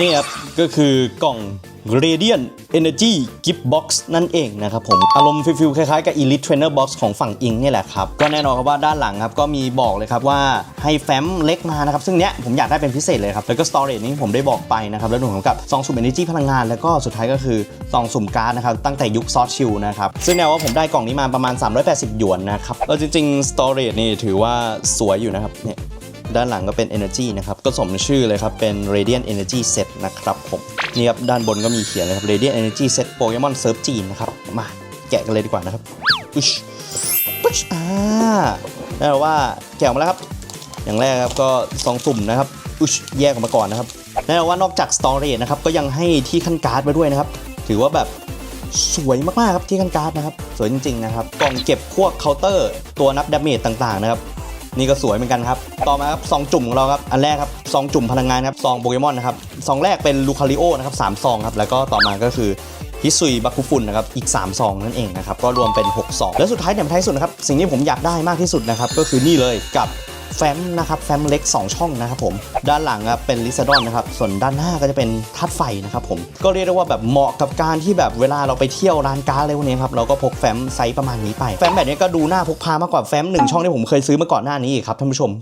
นี่ครับก็คือกล่อง Radiant Energy Gift Box นั่นเองนะครับผม อารมณ์ฟิลๆคล้ายๆกับ Elite Trainer Box ของฝั่งอิงนี่แหละครับ ก็แน่นอนครับว่าด้านหลังครับ ก็มีบอกเลยครับว่าให้แฟ้มเล็กมานะครับ ซึ่งเนี้ยผมอยากได้เป็นพิเศษเลยครับ แล้วก็ Storage นี่ผมได้บอกไปนะครับ แล้วรวมกับซองสุ่ม Energy พลังงาน แล้วก็สุดท้ายก็คือซองสุ่มการ์ดนะครับ ตั้งแต่ยุคซอสชิลนะครับ ซึ่งแนวว่าผมได้กล่องนี้มาประมาณ 380 หยวนนะครับเออจริงๆ Storage นี่ถือว่าสวยอยู่นะครับเนี่ย ด้านหลังก็เป็น Energy นะครับก็สมชื่อเลยครับเป็น Radiant Energy Set นะครับผมนี่ครับด้านบนก็มีเขียนเลยครับ Radiant Energy Set Pokemon Surf จีนนะครับมาแกะกันเลยดีกว่านะครับอุ๊ชปุ๊ชอ่าแน่นอนว่าแกะออกมาแล้วครับ อย่างแรกครับก็ซองสุ่มนะครับอุ๊ชแยกออกมาก่อนนะครับแน่นอนว่านอกจาก Storage นะครับก็ยังให้ที่ขั้นการ์ดมาด้วยนะครับ ถือว่าแบบสวยมากๆครับที่ขั้นการ์ดนะครับ สวยจริงๆนะครับกล่องเก็บพวกเคาน์เตอร์ตัวนับดาเมจต่างๆนะครับ นี่ก็สวยเหมือนกันครับ ต่อมาครับซองจุ่มของเราครับ อันแรกครับซองจุ่มพลังงานครับซองโปเกมอนนะครับซองแรกเป็นลูคาริโอนะครับสามซองครับ แล้วก็ต่อมาก็คือฮิซุยบัคุฟุนนะครับ อีก3ซองนั่นเองนะครับ ก็รวมเป็น6ซองแล้วสุดท้ายเนี่ยท้ายสุดนะครับ สิ่งที่ผมอยากได้มากที่สุดนะครับ ก็คือนี่เลยกับ แฟ้มนะครับแฟ้มเล็ก 2 ช่องนะครับผม ด้านหลังครับเป็นลิซาดอนนะครับ ส่วนด้านหน้าก็จะเป็นทัดไฟนะครับผม ก็เรียกได้ว่าแบบเหมาะกับการที่แบบเวลาเราไปเที่ยวร้านการ์ดอะไรพวกนี้ครับ เราก็พกแฟ้มไซส์ประมาณนี้ไป แฟ้มแบบนี้ก็ดูน่าพกพามากกว่าแฟ้มหนึ่งช่องที่ผมเคยซื้อมาก่อนหน้านี้อีกครับท่านผู้ชม